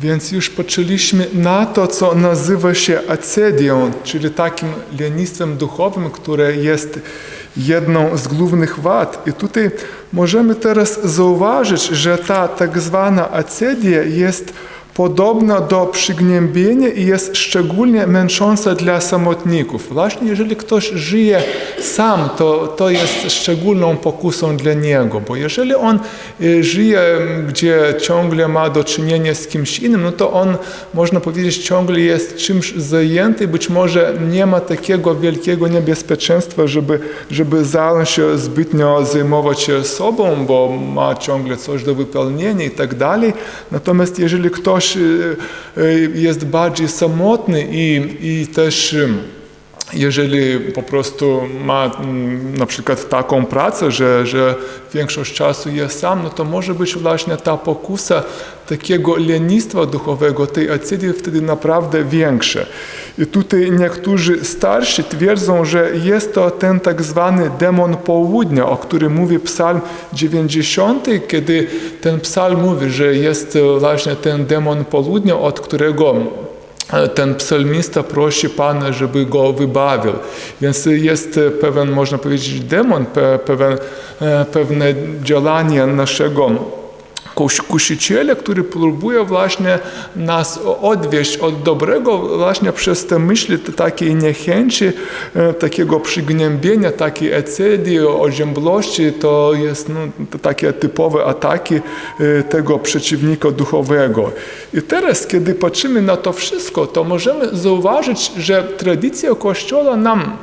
Więc już patrzyliśmy na to, co nazywa się acedią, czyli takim lenistwem duchowym, które jest jedną z głównych wad. I tutaj możemy teraz zauważyć, że ta tak zwana acedia jest podobna do przygnębienia i jest szczególnie męcząca dla samotników. Właśnie jeżeli ktoś żyje sam, to, to jest szczególną pokusą dla niego, bo jeżeli on y, żyje, gdzie ciągle ma do czynienia z kimś innym, no to on, można powiedzieć, ciągle jest czymś zajęty, być może nie ma takiego wielkiego niebezpieczeństwa, żeby, żeby zająć się zbytnio zajmować się sobą, bo ma ciągle coś do wypełnienia i tak dalej. Natomiast jeżeli ktoś y, y, jest bardziej samotny i, i też jeżeli po prostu ma mm, na przykład taką pracę, że, że większość czasu jest sam, no to może być właśnie ta pokusa takiego lenistwa duchowego, tej acydii wtedy naprawdę większa. I tutaj niektórzy starsi twierdzą, że jest to ten tak zwany demon południa, o którym mówi psalm 90, kiedy ten psalm mówi, że jest właśnie ten demon południa, od którego ten psalmista prosi Pana, żeby go wybawił. Więc jest pewien, można powiedzieć, demon, pewien, pewne działanie naszego kusiciela, który próbuje właśnie nas odwieść od dobrego właśnie przez te myśli takiej niechęci, takiego przygnębienia, takiej ecedii, oziębłości. To jest no, takie typowe ataki tego przeciwnika duchowego. I teraz, kiedy patrzymy na to wszystko, to możemy zauważyć, że tradycja Kościoła nam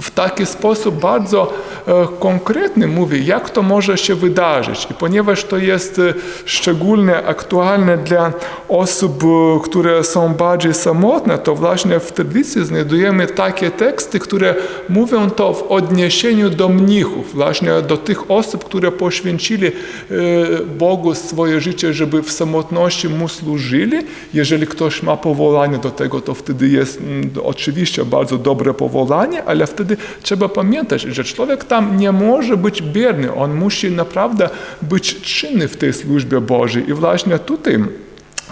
w taki sposób bardzo konkretny mówi, jak to może się wydarzyć. I ponieważ to jest szczególnie aktualne dla osób, które są bardziej samotne, to właśnie w tradycji znajdujemy takie teksty, które mówią to w odniesieniu do mnichów, właśnie do tych osób, które poświęcili Bogu swoje życie, żeby w samotności Mu służyli. Jeżeli ktoś ma powołanie do tego, to wtedy jest oczywiście bardzo dobre powołanie, ale wtedy trzeba pamiętać, że człowiek tam nie może być bierny, on musi naprawdę być czynny w tej służbie Bożej. I właśnie tutaj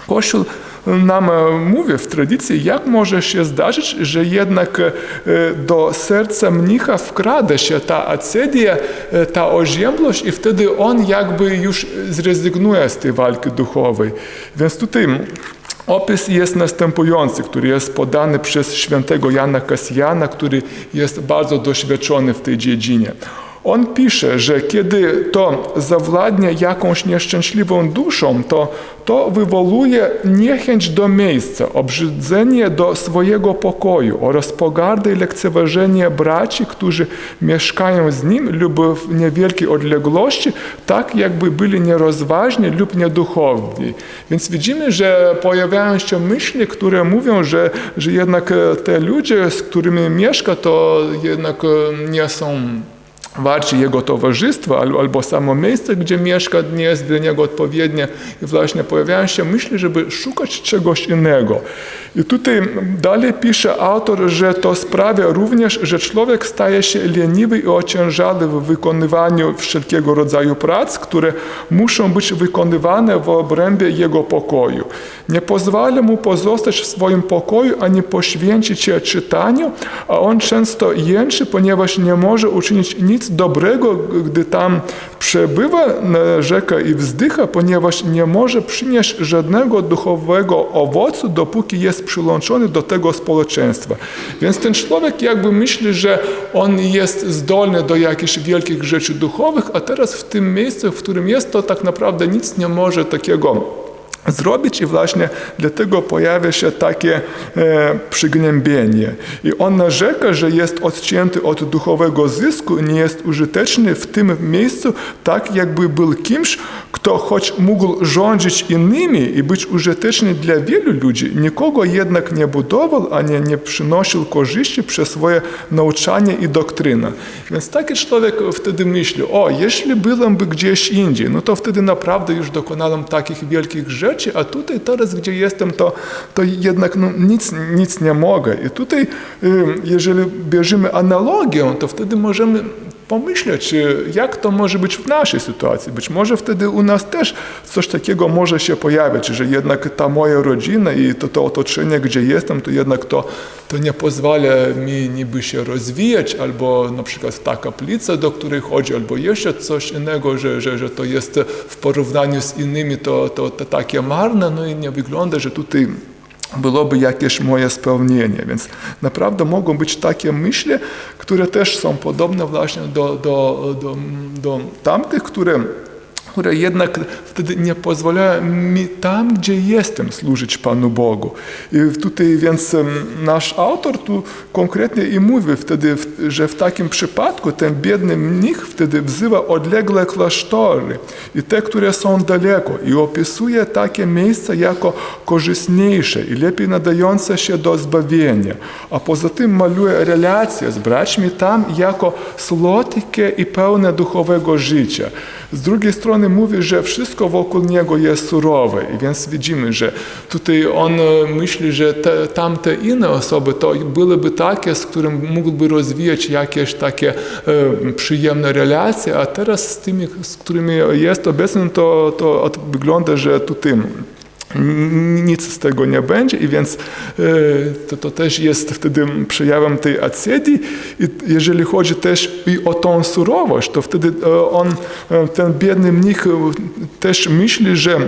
Kościół nam mówi w tradycji, jak może się zdarzyć, że jednak do serca mnicha wkrada się ta acedia, ta oziębłość i wtedy on jakby już zrezygnuje z tej walki duchowej. Więc tutaj Opis jest następujący, który jest podany przez świętego Jana Kasjana, który jest bardzo doświadczony w tej dziedzinie. On pisze, że kiedy to zawładnie jakąś nieszczęśliwą duszą, to to wywołuje niechęć do miejsca, obrzydzenie do swojego pokoju oraz pogardę i lekceważenie braci, którzy mieszkają z nim lub w niewielkiej odległości, tak jakby byli nierozważni lub nieduchowni. Więc widzimy, że pojawiają się myśli, które mówią, że, że jednak te ludzie, z którymi mieszka, to jednak nie są warci jego towarzystwa albo samo miejsce, gdzie mieszka, nie jest dla niego odpowiednie i właśnie pojawiają się myśli, żeby szukać czegoś innego. I tutaj dalej pisze autor, że to sprawia również, że człowiek staje się leniwy i ociężały w wykonywaniu wszelkiego rodzaju prac, które muszą być wykonywane w obrębie jego pokoju. Nie pozwala mu pozostać w swoim pokoju, ani poświęcić się czytaniu, a on często jęczy, ponieważ nie może uczynić nic dobrego, gdy tam przebywa, rzeka i wzdycha, ponieważ nie może przynieść żadnego duchowego owocu, dopóki jest przyłączony do tego społeczeństwa. Więc ten człowiek jakby myśli, że on jest zdolny do jakichś wielkich rzeczy duchowych, a teraz w tym miejscu, w którym jest, to tak naprawdę nic nie może takiego zrobić i właśnie dlatego pojawia się takie e, przygnębienie. I on narzeka, że jest odcięty od duchowego zysku i nie jest użyteczny w tym miejscu, tak jakby był kimś, kto choć mógł rządzić innymi i być użyteczny dla wielu ludzi, nikogo jednak nie budował, ani nie przynosił korzyści przez swoje nauczanie i doktrynę. Więc taki człowiek wtedy myśli, o, jeśli byłem by gdzieś indziej, no to wtedy naprawdę już dokonałem takich wielkich rzeczy, a tutaj teraz, gdzie jestem, to, to jednak no, nic, nic nie mogę. I tutaj, jeżeli bierzemy analogię, to wtedy możemy pomyśleć, jak to może być w naszej sytuacji. Być może wtedy u nas też coś takiego może się pojawić, że jednak ta moja rodzina i to, to otoczenie, gdzie jestem, to jednak to, to nie pozwala mi niby się rozwijać, albo na przykład ta kaplica, do której chodzi, albo jeszcze coś innego, że, że, że to jest w porównaniu z innymi to, to, to takie marne, no i nie wygląda, że tutaj byłoby jakieś moje spełnienie. Więc naprawdę mogą być takie myśli, które też są podobne właśnie do, do, do, do tamtych, które które jednak wtedy nie pozwalają mi tam, gdzie jestem, służyć Panu Bogu. I tutaj więc nasz autor tu konkretnie i mówi wtedy, że w takim przypadku ten biedny mnich wtedy wzywa odległe klasztory i te, które są daleko i opisuje takie miejsca jako korzystniejsze i lepiej nadające się do zbawienia. A poza tym maluje relacje z braćmi tam jako słodkie i pełne duchowego życia. Z drugiej strony mówi, że wszystko wokół niego jest surowe więc widzimy, że tutaj on e, myśli, że te, tamte inne osoby to byłyby takie, z którym mógłby rozwijać jakieś takie e, przyjemne relacje, a teraz z tymi, z którymi jest obecny, to, to wygląda, że tutaj nic z tego nie będzie i więc e, to, to też jest wtedy przejawem tej ascedii i jeżeli chodzi też i o tą surowość, to wtedy e, on, e, ten biedny mnich też myśli, że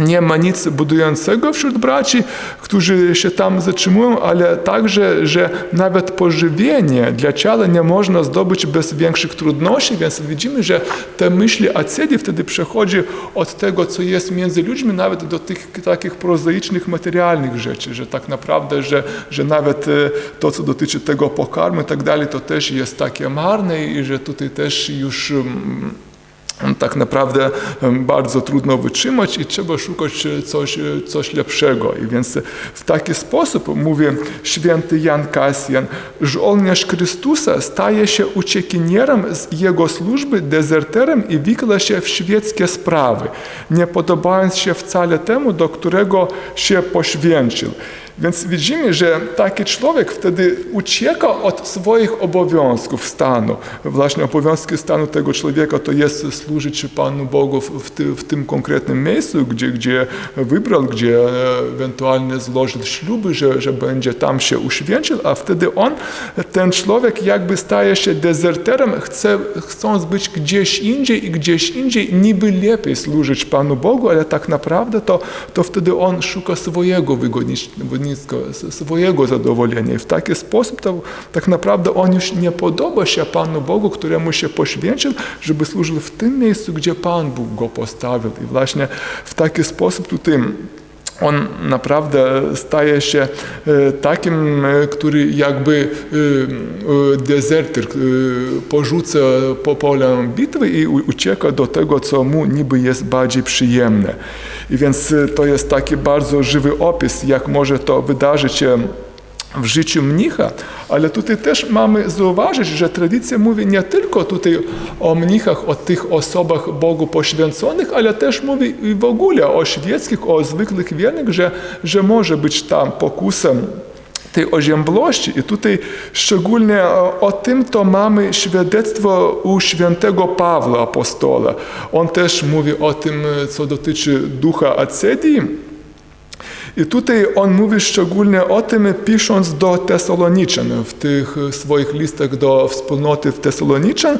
nie ma nic budującego wśród braci, którzy się tam zatrzymują, ale także, że nawet pożywienie dla ciała nie można zdobyć bez większych trudności, więc widzimy, że te myśli ascedii wtedy przechodzi od tego, co jest między ludźmi, nawet do tych takich prozaicznych, materialnych rzeczy, że tak naprawdę, że, że nawet e, to, co dotyczy tego pokarmu i tak dalej, to też jest takie marne i że tutaj też już mm, tak naprawdę bardzo trudno wytrzymać i trzeba szukać e, coś, e, coś lepszego. I więc w taki sposób, mówi święty Jan Kasjan, żołnierz Chrystusa staje się uciekinierem z Jego służby, dezerterem i wikla się w świeckie sprawy, nie podobając się wcale temu, do którego się poświęcił. Więc widzimy, że taki człowiek wtedy ucieka od swoich obowiązków stanu. Właśnie obowiązki stanu tego człowieka to jest służyć Panu Bogu w, ty, w tym konkretnym miejscu, gdzie, gdzie wybrał, gdzie ewentualnie złożył śluby, że, że będzie tam się uświęcił, a wtedy on, ten człowiek jakby staje się dezerterem, chce, chcąc być gdzieś indziej i gdzieś indziej niby lepiej służyć Panu Bogu, ale tak naprawdę to, to wtedy on szuka swojego wygodnictwa, swojego zadowolenia. I w taki sposób to tak naprawdę on już nie podoba się Panu Bogu, któremu się poświęcił, żeby służył w tym miejscu, gdzie Pan Bóg go postawił. I właśnie w taki sposób tutaj on naprawdę staje się e, takim, e, który jakby e, dezerter, porzuca po pole bitwy i ucieka do tego, co mu niby jest bardziej przyjemne. I więc to jest taki bardzo żywy opis, jak może to wydarzyć się w życiu mnicha, ale tutaj też mamy zauważyć, że tradycja mówi nie tylko tutaj o mnichach, o tych osobach Bogu poświęconych, ale też mówi i w ogóle o świeckich, o zwykłych wiernych, że, że może być tam pokusem tej oziębłości. I tutaj szczególnie o, o tym to mamy świadectwo u świętego Pawła Apostola. On też mówi o tym, co dotyczy ducha ascedii. I tutaj on mówi szczególnie o tym, pisząc do Tesaloniczan, w tych swoich listach do wspólnoty w Tesaloniczan,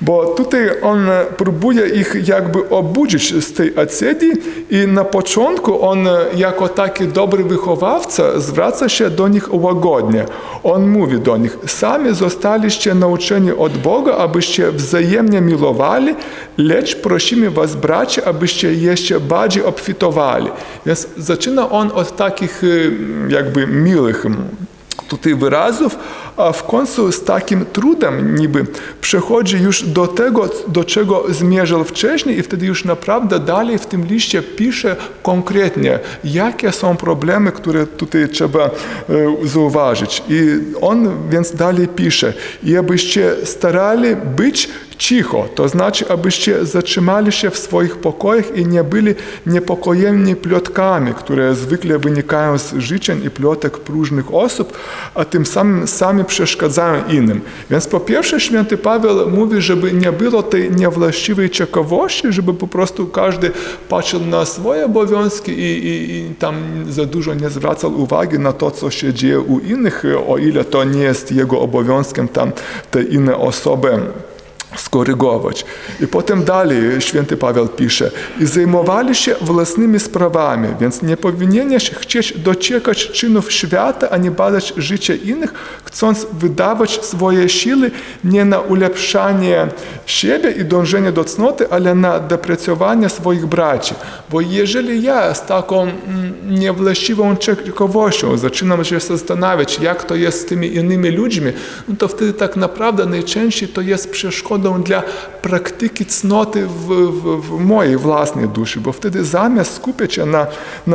bo tutaj on próbuje ich jakby obudzić z tej ascedii i na początku on jako taki dobry wychowawca zwraca się do nich łagodnie. On mówi do nich, sami zostaliście nauczeni od Boga, abyście wzajemnie milowali, lecz prosimy was, bracia, abyście jeszcze bardziej obfitowali. Więc zaczyna on od takich jakby miłych tutaj wyrazów, a w końcu z takim trudem niby przechodzi już do tego, do czego zmierzał wcześniej i wtedy już naprawdę dalej w tym liście pisze konkretnie, jakie są problemy, które tutaj trzeba zauważyć. I on więc dalej pisze, i abyście starali być cicho, to znaczy, abyście zatrzymali się w swoich pokojach i nie byli niepokojeni plotkami, które zwykle wynikają z życzeń i plotek próżnych osób, a tym samym sami przeszkadzają innym. Więc po pierwsze święty Paweł mówi, żeby nie było tej niewłaściwej ciekawości, żeby po prostu każdy patrzył na swoje obowiązki i, i, i tam za dużo nie zwracał uwagi na to, co się dzieje u innych, o ile to nie jest jego obowiązkiem tam te inne osoby skorygować. I potem dalej święty Paweł pisze, i zajmowali się własnymi sprawami, więc nie powinieneś chcieć dociekać czynów świata, a nie badać życia innych, chcąc wydawać swoje siły nie na ulepszanie siebie i dążenie do cnoty, ale na deprecjowanie swoich braci. Bo jeżeli ja z taką mm, niewłaściwą ciekawością zaczynam się zastanawiać, jak to jest z tymi innymi ludźmi, no to wtedy tak naprawdę najczęściej to jest dla praktyki cnoty w, mojej własnej duszy, bo wtedy zamiast skupiać się na,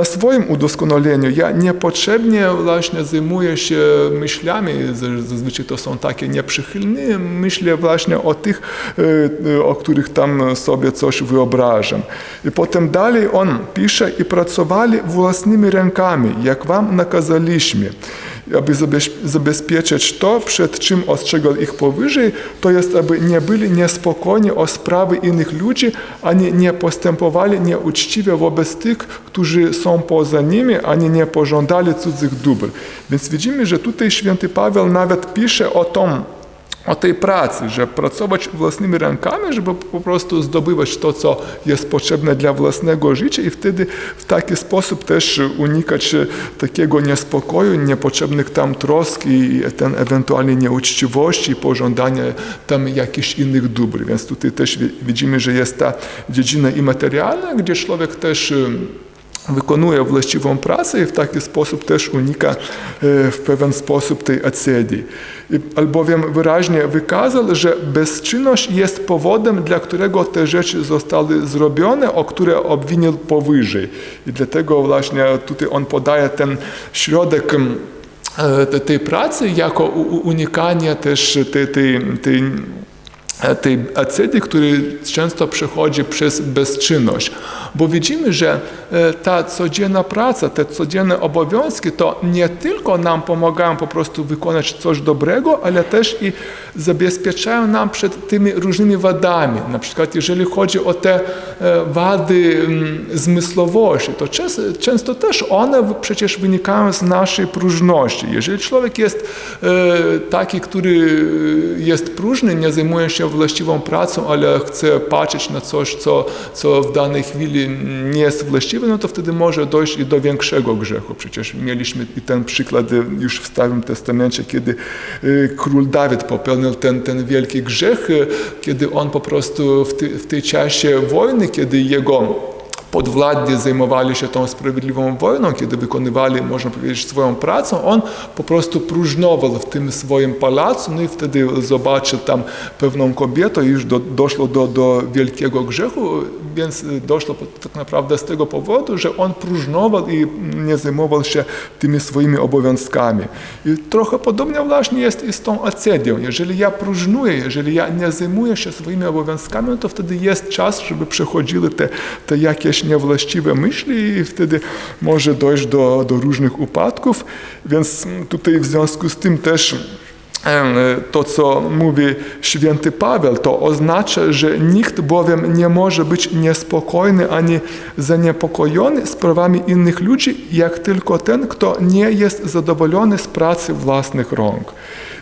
swoim udoskonaleniu, ja niepotrzebnie właśnie zajmuję się myślami, zazwyczaj to są takie nieprzychylne myśli właśnie o tych, o których tam sobie coś wyobrażam. I potem dalej on pisze i pracowali własnymi rękami, jak wam nakazaliśmy aby zabezpieczyć to, przed czym ostrzegał ich powyżej, to jest, aby nie byli niespokojni o sprawy innych ludzi, ani nie postępowali nieuczciwie wobec tych, którzy są poza nimi, ani nie pożądali cudzych dóbr. Więc widzimy, że tutaj święty Paweł nawet pisze o tym, tej pracy, że pracować własnymi rękami, żeby po prostu zdobywać to, co jest potrzebne dla własnego życia i wtedy w taki sposób też unikać takiego niespokoju, niepotrzebnych tam trosk i ten ewentualnie nieuczciwości, pożądania tam jakichś innych dóbr. Więc tutaj też widzimy, że jest ta dziedzina immaterialna, gdzie człowiek też wykonuje właściwą pracę i w taki sposób też unika w pewien sposób tej acedii. Albowiem wyraźnie wykazał, że bezczynność jest powodem, dla którego te rzeczy zostały zrobione, o które obwinił powyżej. I dlatego właśnie tutaj on podaje ten środek tej pracy jako unikanie też tej, tej, tej tej acedy, który często przechodzi przez bezczynność. Bo widzimy, że ta codzienna praca, te codzienne obowiązki to nie tylko nam pomagają po prostu wykonać coś dobrego, ale też i zabezpieczają nam przed tymi różnymi wadami. Na przykład jeżeli chodzi o te wady zmysłowości, to często też one przecież wynikają z naszej próżności. Jeżeli człowiek jest taki, który jest próżny, nie zajmuje się właściwą pracą, ale chce patrzeć na coś, co, co w danej chwili nie jest właściwe, no to wtedy może dojść i do większego grzechu. Przecież mieliśmy i ten przykład już w Starym Testamencie, kiedy król Dawid popełnił ten, ten wielki grzech, kiedy on po prostu w, ty, w tej czasie wojny, kiedy jego podwładni zajmowali się tą sprawiedliwą wojną, kiedy wykonywali, można powiedzieć, swoją pracę, on po prostu próżnował w tym swoim pałacu, no i wtedy zobaczył tam pewną kobietę już do, doszło do, do wielkiego grzechu, więc doszło tak naprawdę z tego powodu, że on próżnował i nie zajmował się tymi swoimi obowiązkami. I trochę podobnie właśnie jest i z tą acedią. Jeżeli ja próżnuję, jeżeli ja nie zajmuję się swoimi obowiązkami, no to wtedy jest czas, żeby przechodziły te, te jakieś niewłaściwe myśli i wtedy może dojść do, do różnych upadków. Więc tutaj w związku z tym też to, co mówi święty Paweł, to oznacza, że nikt bowiem nie może być niespokojny ani zaniepokojony sprawami innych ludzi, jak tylko ten, kto nie jest zadowolony z pracy własnych rąk.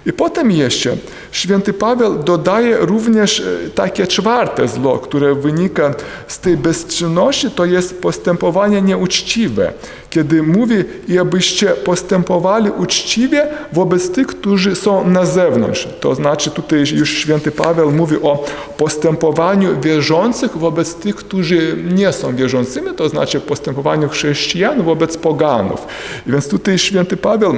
I potem jeszcze święty Paweł dodaje również takie czwarte zło, które wynika z tej bezczynności, to jest postępowanie nieuczciwe. Kiedy mówi, i abyście postępowali uczciwie wobec tych, którzy są na zewnątrz. To znaczy tutaj już święty Paweł mówi o postępowaniu wierzących wobec tych, którzy nie są wierzącymi, to znaczy postępowaniu chrześcijan wobec poganów. I więc tutaj święty Paweł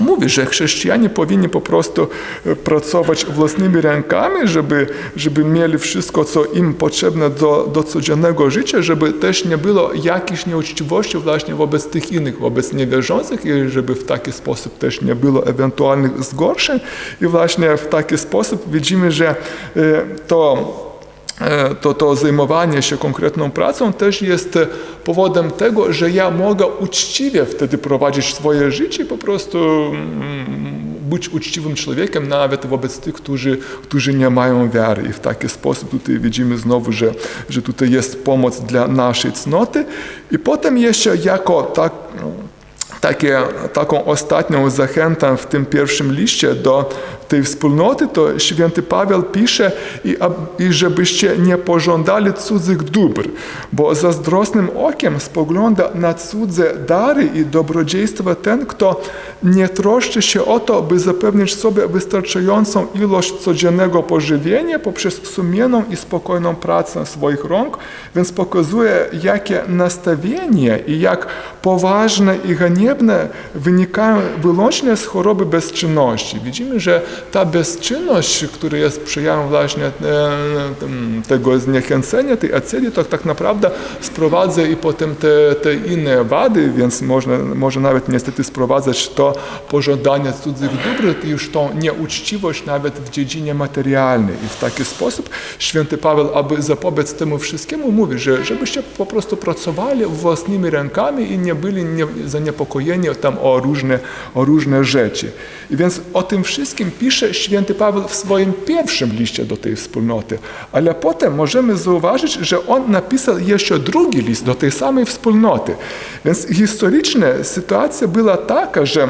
mówi, że chrześcijanie powinni po prostu e, pracować własnymi rękami, żeby, żeby mieli wszystko, co im potrzebne do, do codziennego życia, żeby też nie było jakiejś nieuczciwości właśnie wobec tych innych, wobec niewierzących i żeby w taki sposób też nie było ewentualnych zgorszeń. I właśnie w taki sposób widzimy, że e, to to, to zajmowanie się konkretną pracą też jest powodem tego, że ja mogę uczciwie wtedy prowadzić swoje życie, po prostu mm, być uczciwym człowiekiem nawet wobec tych, którzy, którzy nie mają wiary. I w taki sposób tutaj widzimy znowu, że, że tutaj jest pomoc dla naszej cnoty. I potem jeszcze jako tak takie, taką ostatnią zachętę w tym pierwszym liście do tej wspólnoty, to święty Paweł pisze i, i żebyście nie pożądali cudzych dóbr, bo zazdrosnym okiem spogląda na cudze dary i dobrodziejstwa ten, kto nie troszczy się o to, by zapewnić sobie wystarczającą ilość codziennego pożywienia poprzez sumienną i spokojną pracę swoich rąk, więc pokazuje, jakie nastawienie i jak poważne i haniebne wynikają wyłącznie z choroby bezczynności. Widzimy, że ta bezczynność, która jest przejawem właśnie e, tego zniechęcenia, tej aceli, to tak naprawdę sprowadza i potem te, te inne wady, więc można, może nawet niestety sprowadzać to pożądanie cudzych dóbr i już tą nieuczciwość nawet w dziedzinie materialnej. I w taki sposób święty Paweł, aby zapobiec temu wszystkiemu, mówi, że żebyście po prostu pracowali własnymi rękami i nie byli nie, zaniepokojeni tam o różne, o różne rzeczy. I więc o tym wszystkim pisze święty Paweł w swoim pierwszym liście do tej wspólnoty. Ale potem możemy zauważyć, że on napisał jeszcze drugi list do tej samej wspólnoty. Więc historyczna sytuacja była taka, że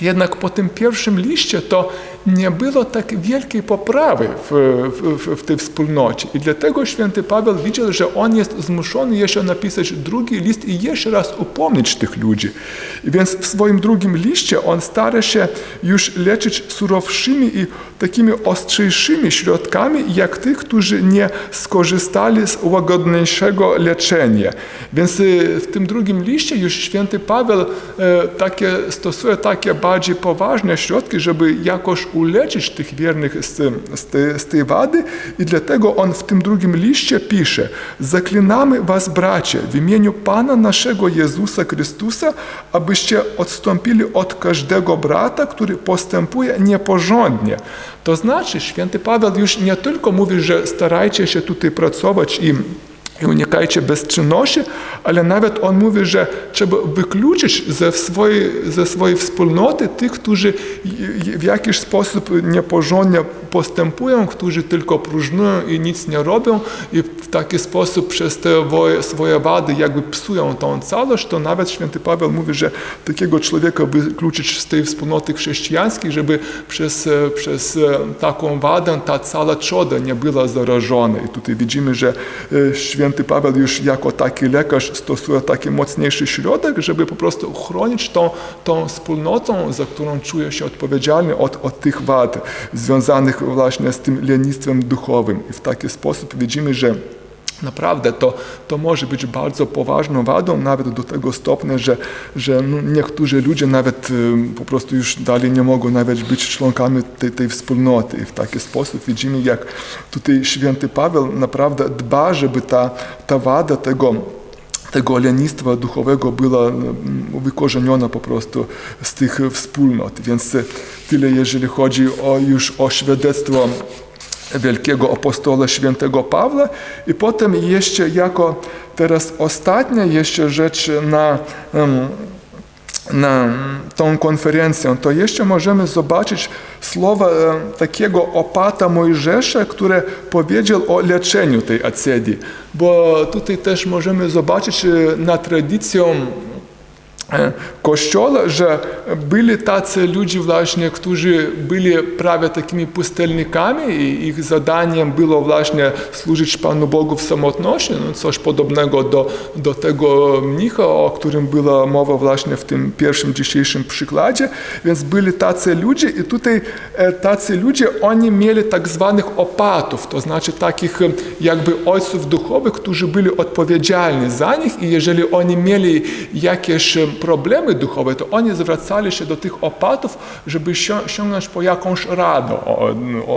jednak po tym pierwszym liście to nie było tak wielkiej poprawy w, w, w, tej wspólnocie. I dlatego święty Paweł widział, że on jest zmuszony jeszcze napisać drugi list i jeszcze raz upomnieć tych ludzi. Więc w swoim drugim liście on stara się już leczyć surowszymi i takimi ostrzejszymi środkami, jak tych, którzy nie skorzystali z łagodniejszego leczenia. Więc y, w tym drugim liście już święty Paweł e, takie, stosuje takie bardziej poważne środki, żeby jakoś uleczyć tych wiernych z, z, z tej wady i dlatego on w tym drugim liście pisze Zaklinamy was, bracie, w imieniu Pana naszego Jezusa Chrystusa, abyście odstąpili od każdego brata, który postępuje nieporządnie. To znaczy, święty Paweł już nie tylko mówi, że starajcie się tutaj pracować i i unikajcie bezczynności, ale nawet on mówi, że trzeba wykluczyć ze swojej, ze swojej wspólnoty tych, którzy w jakiś sposób nieporządnie postępują, którzy tylko próżnują i nic nie robią i w taki sposób przez te swoje wady jakby psują tą całość, to nawet święty Paweł mówi, że takiego człowieka wykluczyć z tej wspólnoty chrześcijańskiej, żeby przez, przez taką wadę ta cała trzoda nie była zarażona. I tutaj widzimy, że święty święty Paweł już jako taki lekarz stosuje taki mocniejszy środek, żeby po prostu chronić tą, tą wspólnotą, za którą czuje się odpowiedzialny od, od tych wad związanych właśnie z tym lenistwem duchowym. I w taki sposób widzimy, że Naprawdę to, to może być bardzo poważną wadą, nawet do tego stopnia, że, że no niektórzy ludzie nawet po prostu już dalej nie mogą nawet być członkami tej, tej wspólnoty. I w taki sposób widzimy, jak tutaj święty Paweł naprawdę dba, żeby ta, ta wada tego tego lenistwa duchowego była wykorzeniona po prostu z tych wspólnot. Więc tyle, jeżeli chodzi o już o świadectwo wielkiego apostola świętego Pawła i potem jeszcze jako teraz ostatnia jeszcze rzecz na, na tą konferencję, to jeszcze możemy zobaczyć słowa takiego opata Mojżesza, który powiedział o leczeniu tej acedii, bo tutaj też możemy zobaczyć na tradycją Kościoła, że byli tacy ludzie właśnie, którzy byli prawie takimi pustelnikami i ich zadaniem było właśnie służyć Panu Bogu w samotności, no coś podobnego do, do tego mnicha, o którym była mowa właśnie w tym pierwszym dzisiejszym przykładzie, więc byli tacy ludzie i tutaj tacy ludzie, oni mieli tak zwanych opatów, to znaczy takich jakby ojców duchowych, którzy byli odpowiedzialni za nich i jeżeli oni mieli jakieś problemy duchowe, to oni zwracali się do tych opatów, żeby sięgnąć po jakąś radę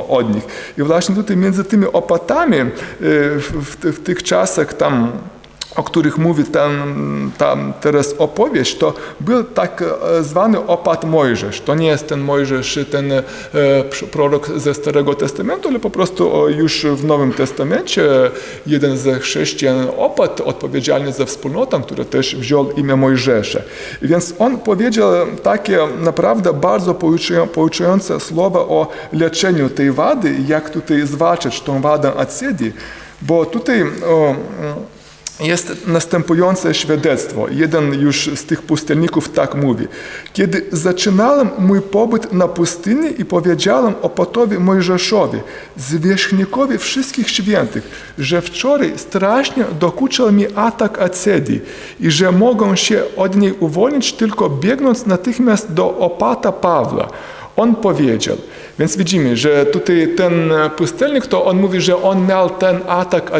od, nich. I właśnie tutaj między tymi opatami e, w, w, w tych czasach tam o których mówi ten, tam teraz opowieść, to był tak e, zwany opat Mojżesz. To nie jest ten Mojżesz, ten e, prorok ze Starego Testamentu, ale po prostu o, już w Nowym Testamencie jeden ze chrześcijan opat odpowiedzialny za wspólnotę, który też wziął imię Mojżesza. Więc on powiedział takie naprawdę bardzo pouczają- pouczające słowa o leczeniu tej wady, jak tutaj zwalczać tą wadę acedii, bo tutaj o, jest następujące świadectwo. Jeden już z tych pustelników tak mówi. Kiedy zaczynałem mój pobyt na pustyni i powiedziałem opatowi Mojżeszowi, zwierzchnikowi wszystkich świętych, że wczoraj strasznie dokuczał mi atak acedii i że mogą się od niej uwolnić tylko biegnąc natychmiast do opata Pawła. On powiedział, więc widzimy, że tutaj ten pustelnik, to on mówi, że on miał ten atak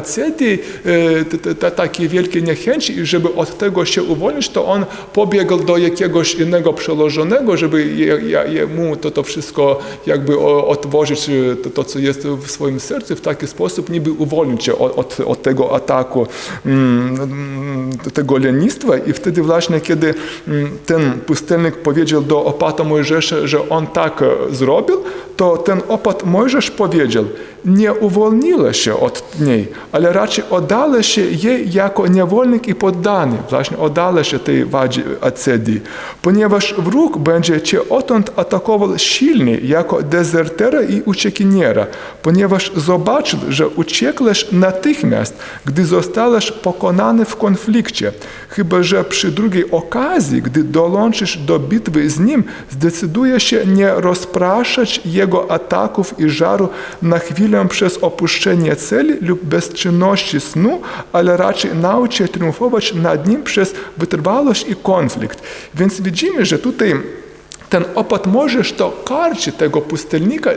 t- t- takie wielkie niechęci i żeby od tego się uwolnić, to on pobiegł do jakiegoś innego przełożonego, żeby je, je, jemu to, to wszystko jakby otworzyć, e, to, to, co jest w swoim sercu, w taki sposób niby uwolnić się od, od, od tego ataku, mm, tego lenistwa. I wtedy właśnie, kiedy mm, ten pustelnik powiedział do opata Mojżesza, że on tak e, zrobił, to ten opat Mojżesz powiedział, nie uwolniła się od niej, ale raczej oddała się jej jako niewolnik i poddany, właśnie oddała się tej wadzie acedii, ponieważ wróg będzie cię odtąd atakował silniej jako dezertera i uciekiniera, ponieważ zobaczył, że uciekłeś natychmiast, gdy zostałeś pokonany w konflikcie, chyba że przy drugiej okazji, gdy dołączysz do bitwy z nim, zdecyduje się nie rozpraszać jego ataków i żaru na chwilę przez opuszczenie celi lub bezczynności snu, ale raczej nauczy się triumfować nad nim przez wytrwałość i konflikt. Więc widzimy, że tutaj ten opat Mojżesz to karci tego pustelnika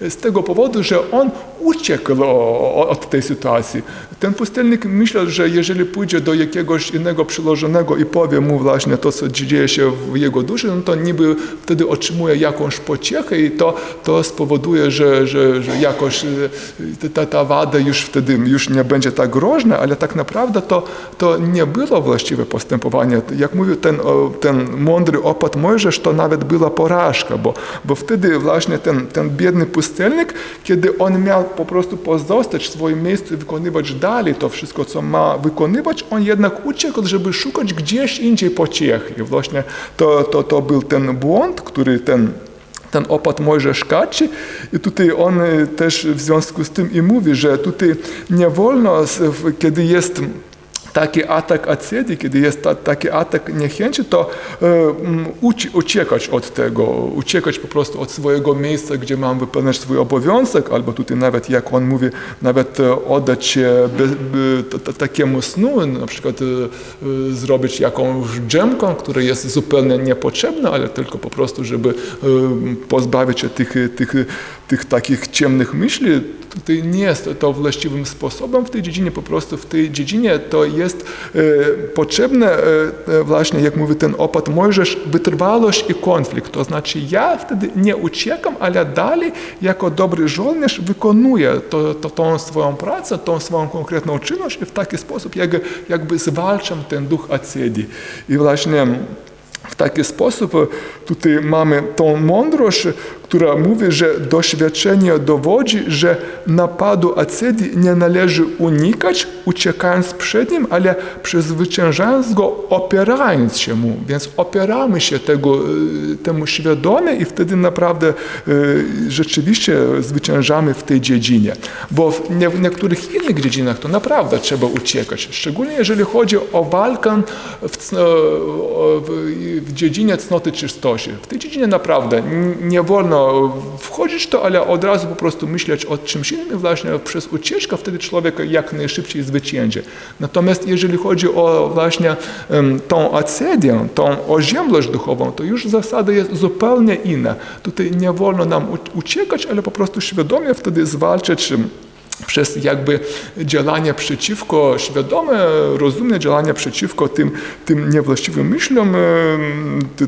z tego powodu, że on uciekł od tej sytuacji. Ten pustelnik myślał, że jeżeli pójdzie do jakiegoś innego przyłożonego i powie mu właśnie to, co dzieje się w jego duszy, no to niby wtedy otrzymuje jakąś pociechę i to, to spowoduje, że, że, że jakoś e, ta, ta wada już wtedy już nie będzie tak groźna, ale tak naprawdę to, to nie było właściwe postępowanie. Jak mówił ten, ten mądry opat Mojżesz, to nawet była porażka, bo, bo wtedy właśnie ten, ten biedny pustelnik, kiedy on miał po prostu pozostać w swoim miejscu i wykonywać dalej to wszystko, co ma wykonywać, on jednak uciekł, żeby szukać gdzieś indziej pociechy. Właśnie to, to, to był ten błąd, który ten ten opat Mojżesz kaczy i tutaj on y, też w związku z tym i mówi, że tutaj nie wolno, kiedy jest taki atak acedii, kiedy jest ta, taki atak niechęci, to e, uci, uciekać od tego, uciekać po prostu od swojego miejsca, gdzie mam wypełniać swój obowiązek, albo tutaj nawet, jak on mówi, nawet e, oddać się be, be, t, takiemu snu, na przykład e, e, zrobić jakąś dżemkę, która jest zupełnie niepotrzebna, ale tylko po prostu, żeby e, pozbawić się tych, tych, tych takich ciemnych myśli, tutaj nie jest to właściwym sposobem w tej dziedzinie, po prostu w tej dziedzinie to jest e, potrzebne e, e, właśnie, jak mówi ten opat Mojżesz, wytrwałość i konflikt. To znaczy ja wtedy nie uciekam, ale dalej jako dobry żołnierz wykonuję to, to, tą swoją pracę, tą swoją konkretną czynność i w taki sposób jakby, jakby zwalczam ten duch acedii. I właśnie w taki sposób tutaj mamy tą mądrość, która mówi, że doświadczenie dowodzi, że napadu acedii nie należy unikać, uciekając przed nim, ale przezwyciężając go, opierając się mu. Więc opieramy się tego, e, temu świadomie i wtedy naprawdę e, rzeczywiście zwyciężamy w tej dziedzinie. Bo w nie- w niektórych innych dziedzinach to naprawdę trzeba uciekać. Szczególnie jeżeli chodzi o walkę w, w, dziedzinie cnoty czystości. W tej dziedzinie naprawdę nie wolno wchodzić w to, ale od razu po prostu myśleć o czymś innym właśnie przez ucieczkę, wtedy człowiek jak najszybciej zwycięży. Natomiast jeżeli chodzi o właśnie tą acedię, tą oziębłość duchową, to już zasada jest zupełnie inna. Tutaj nie wolno nam uciekać, ale po prostu świadomie wtedy zwalczać em, przez jakby działania przeciwko, świadome, rozumne działania przeciwko tym, tym niewłaściwym myślom, e, te,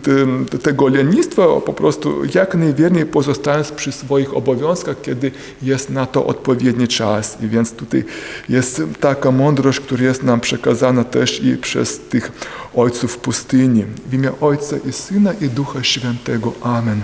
te, tego lenistwa, po prostu jak najwierniej pozostając przy swoich obowiązkach, kiedy jest na to odpowiedni czas. I więc tutaj jest taka mądrość, która jest nam przekazana też i przez tych ojców pustyni. W imię Ojca i Syna i Ducha Świętego. Amen.